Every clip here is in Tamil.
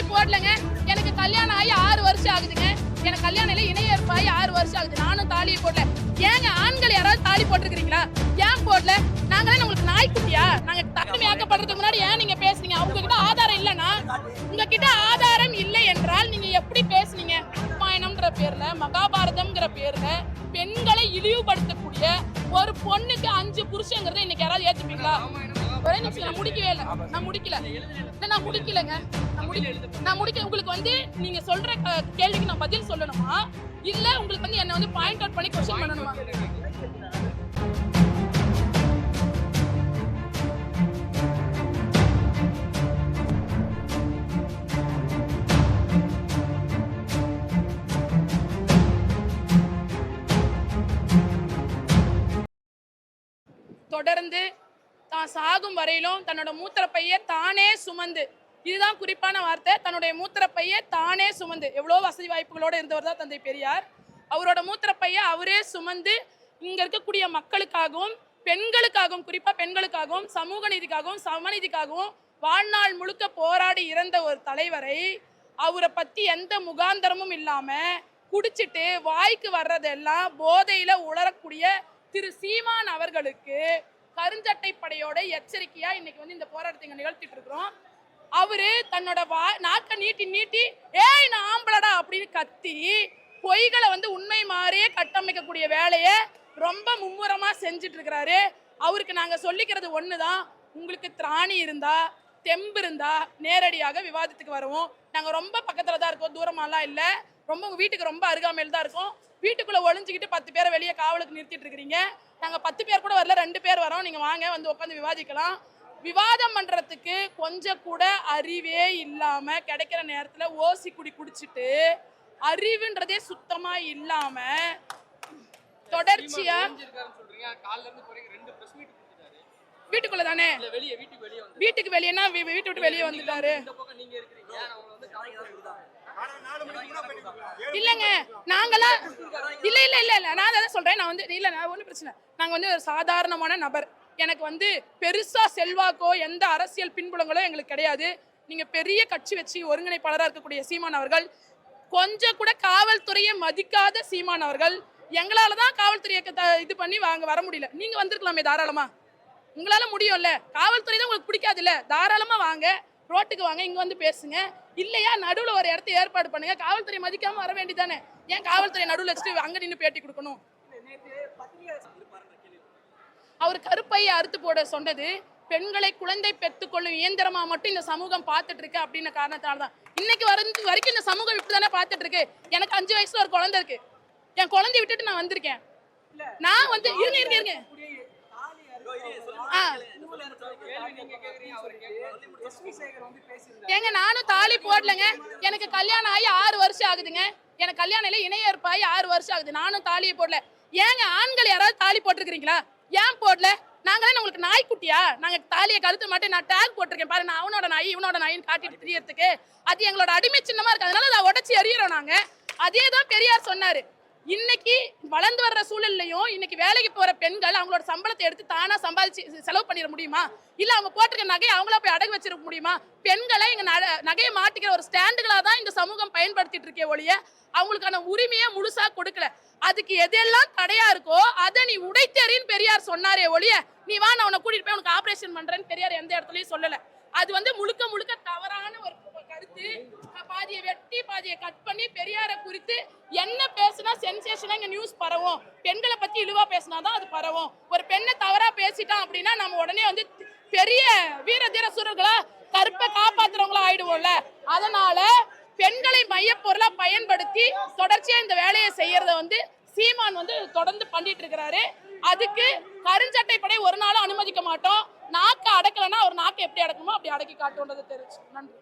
தாலி போடலங்க. எனக்கு கல்யாணம் ஆகி ஆறு வருஷம் ஆகுதுங்க. எனக்கு கல்யாணம் இல்லை இணைய ஆறு வருஷம் ஆகுது. நானும் தாலியை போடல. ஏங்க ஆண்கள் யாராவது தாலி போட்டிருக்கிறீங்களா? ஏன் போடல? நாங்களே உங்களுக்கு நாய்க்குட்டியா நாங்க தனிமையாக்கப்படுறதுக்கு முன்னாடி ஏன் நீங்க பேசுனீங்க? அவங்க கிட்ட ஆதாரம் இல்லைன்னா உங்ககிட்ட ஆதாரம் இல்லை என்றால் நீங்க எப்படி பேசுனீங்க? ராமாயணம்ன்ற பேர்ல மகாபாரதம்ங்கிற பேர்ல பெண்களை இழிவுபடுத்தக்கூடிய ஒரு பொண்ணுக்கு அஞ்சு புருஷங்கிறத இன்னைக்கு யாராவது ஏத்துப்பீங்களா? ஒரே நிமிஷம் நான் முடிக்கவே இல்லை. நான் முடிக்கல. இல்லை நான் முடிக்கலைங்க. நான் முடி நான் முடிக்க உங்களுக்கு வந்து நீங்க சொல்ற க- கேள்விக்கு நான் பதில் சொல்லணுமா? இல்ல உங்களுக்கு வந்து என்ன வந்து பாயிண்ட் அவுட் பண்ணி கொஸ்டின் பண்ணணுமா? தொடர்ந்து தான் சாகும் வரையிலும் தன்னோட மூத்திரப்பையை தானே சுமந்து. இதுதான் குறிப்பான வார்த்தை. தன்னுடைய மூத்திரப்பையை தானே சுமந்து. எவ்வளோ வசதி வாய்ப்புகளோடு இருந்தவர் தான் தந்தை பெரியார். அவரோட மூத்திரப்பையை அவரே சுமந்து இங்கே இருக்கக்கூடிய மக்களுக்காகவும் பெண்களுக்காகவும் குறிப்பாக பெண்களுக்காகவும் சமூக நீதிக்காகவும் சமநீதிக்காகவும் வாழ்நாள் முழுக்க போராடி இறந்த ஒரு தலைவரை அவரை பற்றி எந்த முகாந்தரமும் இல்லாமல் குடிச்சிட்டு வாய்க்கு வர்றதெல்லாம் போதையில் உளரக்கூடிய திரு சீமான் அவர்களுக்கு கருஞ்சட்டை படையோட எச்சரிக்கையா இன்னைக்கு வந்து இந்த போராட்டத்தை இங்க நிகழ்த்திட்டு இருக்கிறோம். அவரு தன்னோட வா நாக்க நீட்டி நீட்டி ஏய் நான் ஆம்பளடா அப்படின்னு கத்தி பொய்களை வந்து உண்மை மாதிரியே கட்டமைக்கக்கூடிய வேலையை ரொம்ப மும்முரமா செஞ்சுட்டு இருக்கிறாரு. அவருக்கு நாங்க சொல்லிக்கிறது ஒண்ணுதான். உங்களுக்கு திராணி இருந்தா தெம்பு இருந்தா நேரடியாக விவாதத்துக்கு வருவோம். நாங்க ரொம்ப பக்கத்துல தான் இருக்கோம். தூரமாலாம் இல்லை. ரொம்ப உங்க வீட்டுக்கு ரொம்ப அருகாமையில் தான் இருக்கோம். வீட்டுக்குள்ள ஒளிஞ்சுக்கிட்டு பத்து பேரை வெளியே காவலுக்கு நிறுத்திட்டு இருக்கிறீங்க. நாங்க பத்து பேர் கூட வரல ரெண்டு பேர் வரோம். நீங்க வாங்க வந்து உட்காந்து விவாதிக்கலாம். விவாதம் பண்றதுக்கு கொஞ்சம் கூட அறிவே இல்லாம கிடைக்கிற நேரத்துல ஓசி குடி குடிச்சிட்டு அறிவுன்றதே சுத்தமா இல்லாம தொடர்ச்சியா சொல்றீங்க. காலைல இருந்து போறீங்க ரெண்டு பிரஸ் மீட் கொடுத்துட்டாரு. வீட்டுக்குள்ள தானே? வீட்டுக்கு வெளியே வீட்டுக்கு வெளியேனா வீட்டை விட்டு வெளியே வந்துட்டாரு. இல்லைங்க நாங்களாம் இல்ல இல்ல இல்ல இல்ல நான் அதான் சொல்றேன் நான் வந்து இல்ல நான் ஒன்றும் பிரச்சனை நாங்க வந்து ஒரு சாதாரணமான நபர். எனக்கு வந்து பெருசா செல்வாக்கோ எந்த அரசியல் பின்புலங்களோ எங்களுக்கு கிடையாது. நீங்க பெரிய கட்சி வச்சு ஒருங்கிணைப்பாளராக இருக்கக்கூடிய சீமான் அவர்கள் கொஞ்சம் கூட காவல்துறையை மதிக்காத சீமான் அவர்கள் எங்களால தான் காவல்துறையை க- இது பண்ணி வாங்க வர முடியல. நீங்க வந்திருக்கலாமே தாராளமா? உங்களால முடியும்ல? காவல்துறை தான் உங்களுக்கு பிடிக்காதுல்ல? தாராளமா வாங்க ரோட்டுக்கு வாங்க இங்க வந்து பேசுங்க. இல்லையா? நடுவுல ஒரு இடத்த ஏற்பாடு பண்ணுங்க. காவல்துறை மதிக்காம வர வேண்டிதானே ஏன் காவல்துறை நடுவுல வச்சுட்டு அங்க நின்று பேட்டி கொடுக்கணும்? அவர் கருப்பையை அறுத்து போட சொன்னது பெண்களை குழந்தை பெற்றுக்கொள்ளும் இயந்திரமா மட்டும் இந்த சமூகம் பார்த்துட்டு இருக்கு அப்படின்ன காரணத்தால தான் இன்னைக்கு வரது வரைக்கும் இந்த சமூகம் இப்படிதானே பார்த்துட்டு இருக்கு? எனக்கு அஞ்சு வயசுல ஒரு குழந்தை இருக்கு. என் குழந்தைய விட்டுட்டு நான் வந்திருக்கேன். நான் வந்து இருங்க இருங்க இருங்க. ஏங்க நானும் தாலி போடலங்க. எனக்கு கல்யாணம் ஆகி ஆறு வருஷம் ஆகுதுங்க. எனக்கு கல்யாணம் இல்லை இணைய ஆகி ஆறு வருஷம் ஆகுது. நானும் தாலியை போடல. ஏங்க ஆண்கள் யாராவது தாலி போட்டிருக்கிறீங்களா? ஏன் போடல? நாங்களே உங்களுக்கு நாய்க்குட்டியா? நாங்க தாலியை கழுத்து மாட்டேன் நான் டேக் போட்டிருக்கேன். பாரு நான் அவனோட நாய் இவனோட நாயின்னு காட்டிட்டு தெரியறதுக்கு அது எங்களோட அடிமை சின்னமா இருக்கு. அதனால அதை உடச்சி எறிகிறோம் நாங்க. அதே தான் பெரியார் சொன்னாரு. இன்னைக்கு வளர்ந்து வர்ற சூழல்லையும் இன்னைக்கு வேலைக்கு போற பெண்கள் அவங்களோட சம்பளத்தை எடுத்து தானா சம்பாதிச்சு செலவு பண்ணிட முடியுமா? இல்ல அவங்க போட்டிருக்க நகையை அவங்களா போய் அடகு வச்சிருக்க முடியுமா? பெண்களை இங்க நகையை மாட்டிக்கிற ஒரு ஸ்டாண்டுகளா தான் இந்த சமூகம் பயன்படுத்திட்டு இருக்கே ஒழிய அவங்களுக்கான உரிமையை முழுசா கொடுக்கல. அதுக்கு எதெல்லாம் தடையா இருக்கோ அதை நீ உடைத்தறின்னு பெரியார் சொன்னாரே ஒழிய நீ வா நான் உன்னை கூட்டிட்டு போய் உனக்கு ஆபரேஷன் பண்றேன்னு பெரியார் எந்த இடத்துலயும் சொல்லல. அது வந்து முழுக்க முழுக்க தவறான ஒரு கருத்து பாதியை வெட்டி பாதியை கட் பண்ணி பெரியாரை குறித்து என்ன பேசுனா சென்சேஷனா இங்க நியூஸ் பரவும். பெண்களை பத்தி இழிவா பேசினாதான் அது பரவும். ஒரு பெண்ணை தவறா பேசிட்டான் அப்படின்னா நம்ம உடனே வந்து பெரிய வீர தீர சுரர்களா கருப்பை காப்பாத்துறவங்களா ஆயிடுவோம்ல. அதனால பெண்களை மையப்பொருளா பயன்படுத்தி தொடர்ச்சியா இந்த வேலையை செய்யறத வந்து சீமான் வந்து தொடர்ந்து பண்ணிட்டு இருக்கிறாரு. அதுக்கு கருஞ்சட்டை படை ஒரு நாளும் அனுமதிக்க மாட்டோம். நாக்கை அடக்கலைன்னா ஒரு நாக்கை எப்படி அடக்கணுமோ அப்படி அடக்கி காட்டுன்றது தெரிஞ்சு நன்றி.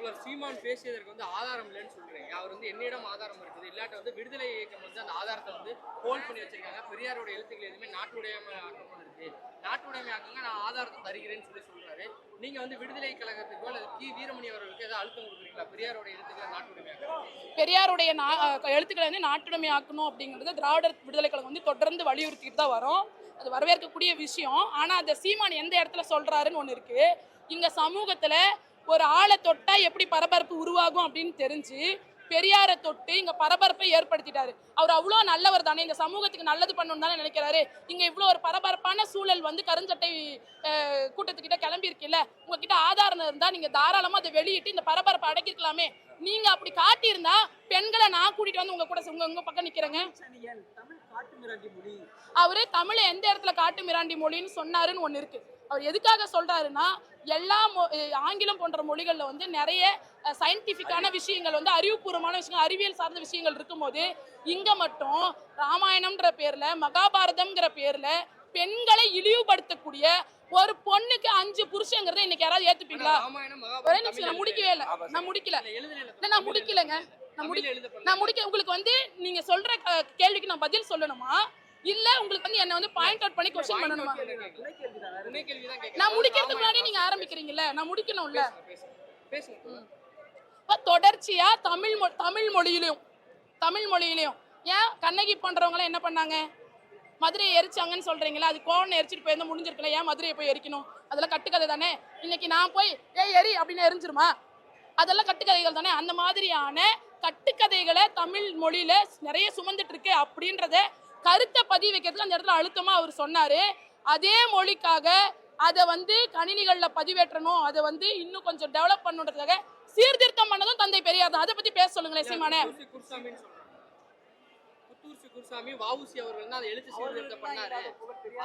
தோழர் சீமான் பேசியதற்கு வந்து ஆதாரம் இல்லைன்னு சொல்றீங்க. அவர் வந்து என்னிடம் ஆதாரம் இருக்குது. இல்லாட்ட வந்து விடுதலை இயக்கம் வந்து அந்த ஆதாரத்தை வந்து ஹோல்ட் பண்ணி வச்சிருக்காங்க. பெரியாரோட எழுத்துக்கள் எதுவுமே நாட்டுடையமை ஆக்கணும் இருக்கு. நாட்டுடைமை ஆக்கங்க நான் ஆதாரத்தை தருகிறேன்னு சொல்லி சொல்றாரு. நீங்க வந்து விடுதலை கழகத்துக்கு அல்லது கி. வீரமணி அவர்களுக்கு ஏதாவது அழுத்தம் கொடுக்குறீங்களா? பெரியாரோட எழுத்துக்களை நாட்டுடைமை பெரியாருடைய எழுத்துக்களை வந்து நாட்டுடைமை ஆக்கணும் அப்படிங்கிறது திராவிடர் விடுதலை கழகம் வந்து தொடர்ந்து வலியுறுத்திட்டு தான் வரும். அது வரவேற்கக்கூடிய விஷயம். ஆனா அந்த சீமான் எந்த இடத்துல சொல்றாருன்னு ஒண்ணு இருக்கு. இங்க சமூகத்துல ஒரு ஆளை தொட்டா எப்படி பரபரப்பு உருவாகும் அப்படின்னு தெரிஞ்சு பெரியாரை தொட்டு இங்க பரபரப்பை ஏற்படுத்திட்டாரு. அவர் அவ்வளோ நல்லவர் தானே இந்த சமூகத்துக்கு நல்லது பண்ணணும்னு தானே நினைக்கிறாரு. இங்க இவ்வளோ ஒரு பரபரப்பான சூழல் வந்து கருஞ்சட்டை கூட்டத்துக்கிட்ட கிளம்பி இருக்குல்ல உங்ககிட்ட ஆதாரம் இருந்தா நீங்க தாராளமா அதை வெளியிட்டு இந்த பரபரப்பை அடக்கிருக்கலாமே நீங்க அப்படி காட்டியிருந்தா பெண்களை நான் கூட்டிட்டு வந்து உங்க கூட உங்க உங்க பக்கம் நிக்கிறேங்க. மொழி. அவரு தமிழை எந்த இடத்துல காட்டு மிராண்டி மொழின்னு சொன்னாருன்னு ஒண்ணு இருக்கு. அவர் எதுக்காக சொல்றாருன்னா எல்லா ஆங்கிலம் போன்ற மொழிகள்ல வந்து நிறைய சயின்டிஃபிக்கான விஷயங்கள் வந்து அறிவுபூர்வமான விஷயங்கள் அறிவியல் சார்ந்த விஷயங்கள் இருக்கும்போது இங்க மட்டும் ராமாயணம்ன்ற பேர்ல மகாபாரதம்ங்கிற பேர்ல பெண்களை இழிவுபடுத்தக்கூடிய ஒரு பொண்ணுக்கு அஞ்சு புருஷங்கிறத இன்னைக்கு யாராவது ஏத்துப்பீங்களா? ஒரே நிமிஷம் நான் முடிக்கவே இல்லை. நான் முடிக்கல. நான் முடிக்கலைங்க. நான் முடி தமிழ்ல எழுதப்படல. நான் முடிக்க உங்களுக்கு வந்து நீங்க சொல்ற கேள்விக்கு நான் பதில் சொல்லணுமா? இல்ல உங்களுக்கு வந்து என்ன வந்து பாயிண்ட் அவுட் பண்ணி கொஸ்டின் பண்ணணுமா? கேட்கிறேன். நான் முடிக்கிறதுக்கு முன்னாடி நீங்க ஆரம்பிக்கிறீங்கல்ல நான் முடிக்கணும்ல? தொடர்ச்சியா தமிழ் தமிழ் மொழியிலையும் தமிழ் மொழியிலையும் ஏன் கண்ணகி போன்றவங்க என்ன பண்ணாங்க? மதுரையை எரிச்சாங்கன்னு சொல்றீங்களா அது கோவனை எரிச்சிட்டு போயிருந்தா முடிஞ்சிருக்கல ஏன் மதுரையை போய் எரிக்கணும்? அதெல்லாம் கட்டுக்கதை தானே? இன்னைக்கு நான் போய் ஏய் எரி அப்படின்னு எரிஞ்சிருமா? அதெல்லாம் கட்டுக்கதைகள் தானே? அந்த மாதிரியான கட்டுக்கதைகளை தமிழ் மொழியில நிறைய சுமந்துட்டு இருக்கு அப்படின்றத கருத்தை பதிவு வைக்கிறதுக்கு அந்த இடத்துல அழுத்தமா அவர் சொன்னாரு. அதே மொழிக்காக அதை வந்து கணினிகள்ல பதிவேற்றணும். அதை வந்து இன்னும் கொஞ்சம் டெவலப் பண்ணுன்றதுக்காக சீர்திருத்தம் பண்ணதும் தந்தை பெரியார் தான். அதை பத்தி பேச சொல்லுங்களேன் சீமானே. குருசாமி அவர்கள் வந்து அதை எழுத்து சீர்திருத்தம் பண்ணாரு.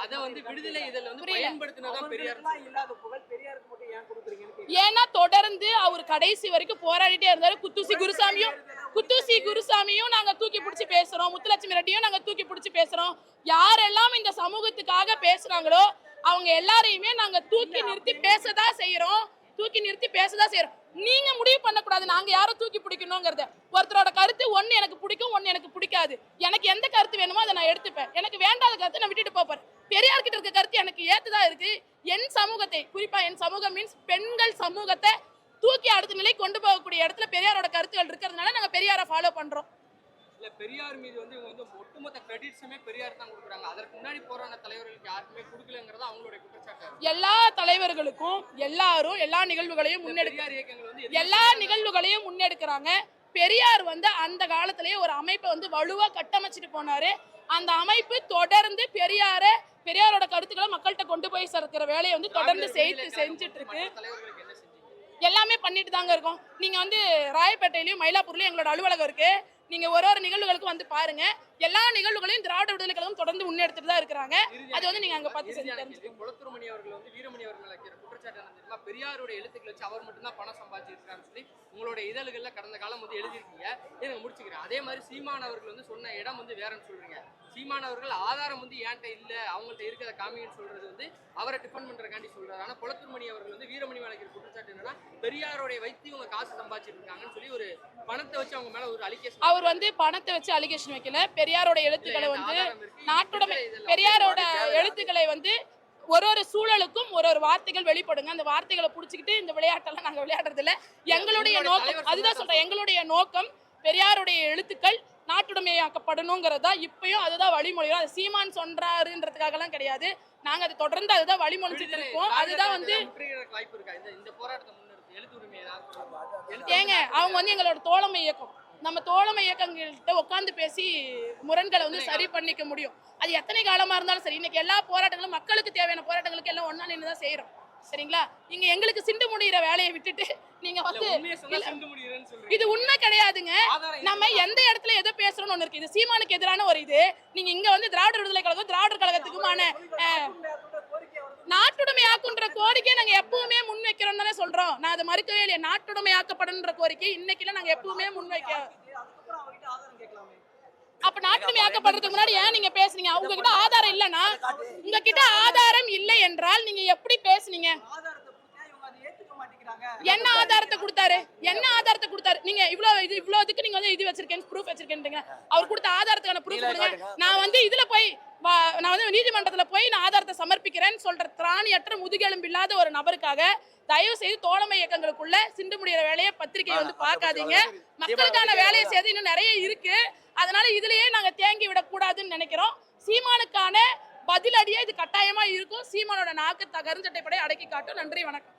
அதை வந்து விடுதலை இதில் வந்து புரியல. பயன்படுத்தினதான் பெரியார் அவர்களுக்கெல்லாம் இல்லாத புகழ் பெரியாருக்கு மட்டும் ஏன் கொடுக்குறீங்கன்னு கேக்குறேன். ஏன்னா தொடர்ந்து அவர் கடைசி வரைக்கும் போராடிட்டே இருந்தாரு குத்தூசி குருசாமியும். குத்தூசி குருசாமியும் நாங்க தூக்கி பிடிச்சி பேசுறோம். முத்துலட்சுமி ரெட்டியும் நாங்க தூக்கி பிடிச்சி பேசுறோம். யாரெல்லாம் இந்த சமூகத்துக்காக பேசுறாங்களோ அவங்க எல்லாரையுமே நாங்க தூக்கி நிறுத்தி பேசதா செய்யறோம் தூக்கி நிறுத்தி பேசதான் செய்யறோம் நீங்க முடிவு பண்ணக்கூடாது. நாங்க யாரும் தூக்கி பிடிக்கணுங்கிறத. ஒருத்தரோட கருத்து ஒண்ணு எனக்கு பிடிக்கும் ஒண்ணு எனக்கு பிடிக்காது. எனக்கு எந்த கருத்து வேணுமோ அதை நான் எடுத்துப்பேன். எனக்கு வேண்டாத கருத்தை நான் விட்டுட்டு போப்பேன் பெரியார் கிட்ட இருக்க கருத்து எனக்கு ஏத்துதான் இருக்கு. என் சமூகத்தை குறிப்பா என் சமூகம் மீன்ஸ் பெண்கள் சமூகத்தை தூக்கி அடுத்த நிலை கொண்டு போகக்கூடிய இடத்துல பெரியாரோட கருத்துக்கள் இருக்கிறதுனால நாங்க பெரியாரை ஃபாலோ பண்றோம். இல்ல பெரியார் மீது வந்து இவங்க வந்து ஒட்டுமொத்த கிரெடிட்ஸுமே பெரியார் தான் கொடுக்குறாங்க. அதற்கு முன்னாடி போராடின தலைவர்களுக்கு யாருக்குமே கொடுக்கலங்கிறது அவங்களுடைய குற்றச்சாட்டு. எல்லா தலைவர்களுக்கும் எல்லாரும் எல்லா நிகழ்வுகளையும் முன்னெடுக்க எல்லா நிகழ்வுகளையும் முன்னெடுக்கிறாங்க. பெரியார் வந்து அந்த காலத்திலேயே ஒரு அமைப்பை வந்து வலுவா கட்டமைச்சிட்டு போனாரு. அந்த அமைப்பு தொடர்ந்து பெரியார பெரியாரோட கருத்துக்களை மக்கள்கிட்ட கொண்டு போய் சேர்க்கிற வேலையை வந்து தொடர்ந்து செய்து செஞ்சுட்டு இருக்கு மற்ற தலைவர்களுக்கு என்ன செஞ்சீங்க எல்லாமே பண்ணிட்டு தாங்க இருக்கோம். நீங்க வந்து ராயப்பேட்டையிலயும் மயிலாப்பூர்லயும் எங்களோட அலுவலகம் இருக்கு. நீங்க ஒரு ஒரு நிகழ்வுகளுக்கும் வந்து பாருங்க. எல்லா நிகழ்வுகளையும் திராவிட விடுதலை கழகம் தொடர்ந்து முன்னெடுத்துட்டு தான் இருக்கிறாங்க. அது வந்து நீங்க அங்க பார்த்து செஞ்சு தெரிஞ்சுக்கோங்க. அவர்கள் வந்து வீரமணி அவர்கள் வைக்கிற குற்றச்சாட்டு பெரியாருடைய எழுத்துக்கள் வச்சு அவர் மட்டும்தான் பணம் சம்பாதிச்சிருக்காருன்னு சொல்லி உங்களுடைய இதழ்கள்ல கடந்த காலம் வந்து எழுதியிருக்கீங்க. இதை முடிச்சுக்கிறேன். அதே மாதிரி சீமான் அவர்கள் வந்து சொன்ன இடம் வந்து வேறன்னு சொல்றீங்க. சீமான் அவர்கள் ஆதாரம் வந்து ஏன்ட்ட இல்ல? அவங்கள்ட்ட இருக்கிறத காமிங்கன்னு சொல்றது வந்து அவரை டிஃபன் பண்றக்காண்டி சொல்றாரு. ஆனா குளத்தூர்மணி அவர்கள் வந்து வீரமணி வைக்கிற குற்றச்சாட்டு என்னன்னா பெரியாருடைய வைத்து இவங்க காசு சம்பாதிச்சிட்டு இருக்காங்கன்னு சொல்லி ஒரு பணத்தை வச்சு அவங்க மேல ஒரு அலிகேஷன் அவர் வந்து பணத்தை வச்சு அலிகேஷன் வைக்கல. பெரியாரோட எழுத்துக்களை வந்து நாட்டுடைமை பெரியாரோட எழுத்துக்களை வந்து ஒரு ஒரு சூழலுக்கும் ஒரு ஒரு வார்த்தைகள் வெளிப்படுங்க. அந்த வார்த்தைகளை புடிச்சுக்கிட்டு இந்த விளையாட்டெல்லாம் நாங்க விளையாடுறது இல்ல எங்களுடைய நோக்கம் அதுதான் சொல்றேன். எங்களுடைய நோக்கம் பெரியாருடைய எழுத்துக்கள் நாட்டுடைமையாக்கப்படணுங்கிறதா இப்பயும் அதுதான் வழிமொழியும் அது சீமான் சொல்றாருன்றதுக்காகலாம் கிடையாது. நாங்க அதை தொடர்ந்து அதுதான் வழிமொழிச்சிட்டு இருக்கோம். அதுதான் வந்து ஏங்க அவங்க வந்து எங்களோட தோழமை இயக்கம். நம்ம தோழமை இயக்கங்கள்கிட்ட உட்காந்து பேசி முரண்களை வந்து சரி பண்ணிக்க முடியும். அது எத்தனை காலமா இருந்தாலும் சரி இன்னைக்கு எல்லா போராட்டங்களும் மக்களுக்கு தேவையான போராட்டங்களுக்கு எல்லாம் ஒண்ணா நின்று தான் செய்யறோம் சரிங்களா? நீங்க எங்களுக்கு சிண்டு முடிகிற வேலையை விட்டுட்டு நீங்க வந்து. இது உண்மை கிடையாதுங்க. நம்ம எந்த இடத்துல எதை பேசுறோம்னு ஒண்ணு இருக்கு. இது சீமானுக்கு எதிரான ஒரு இது. நீங்க இங்க வந்து திராவிட விடுதலை கழகம் திராவிடர் கழகத்துக்குமான நாட்டுடைமையாக்குன்ற கோரிக்கை நாங்க எப்பவுமே முன் வைக்கிறோம் தானே சொல்றோம். நான் அதை மறுக்கவே இல்லையா. நாட்டுடைமையாக்கப்படுன்ற கோரிக்கை இன்னைக்குல நாங்க எப்பவுமே முன் அப்ப நாட்டுடைமையாக்கப்படுறதுக்கு முன்னாடி ஏன் நீங்க பேசுனீங்க? உங்ககிட்ட ஆதாரம் இல்லனா உங்ககிட்ட ஆதாரம் இல்லை என்றால் நீங்க எப்படி பேசுனீங்க? என்ன ஆதாரத்தை கொடுத்தாரு? என்ன ஆதாரத்தை கொடுத்தாரு? நீங்க இவ்வளவு இது இவ்வளவு இதுக்கு நீங்க வந்து இது வச்சிருக்கேன் ப்ரூஃப் வச்சிருக்கேன்றீங்க அவர் கொடுத்த ஆதாரத்துக்கான ப்ரூஃப் கொடுங்க. நான் வந்து இதுல போய் நான் வந்து நீதிமன்றத்துல போய் நான் ஆதாரத்தை சமர்ப்பிக்கிறேன்னு சொல்ற திராணியற்ற முதுகெலும்பு இல்லாத ஒரு நபருக்காக தயவு செய்து தோழமை இயக்கங்களுக்குள்ள சிண்டு முடிகிற வேலையை பத்திரிகையை வந்து பார்க்காதீங்க. மக்களுக்கான வேலையை செய்து இன்னும் நிறைய இருக்கு. அதனால இதுலயே நாங்க தேங்கி விடக்கூடாதுன்னு நினைக்கிறோம். சீமானுக்கான பதிலடியே இது கட்டாயமா இருக்கும். சீமானோட நாக்கு தகர்ந்தட்டை படை அடக்கி காட்டும். நன்றி வணக்கம்.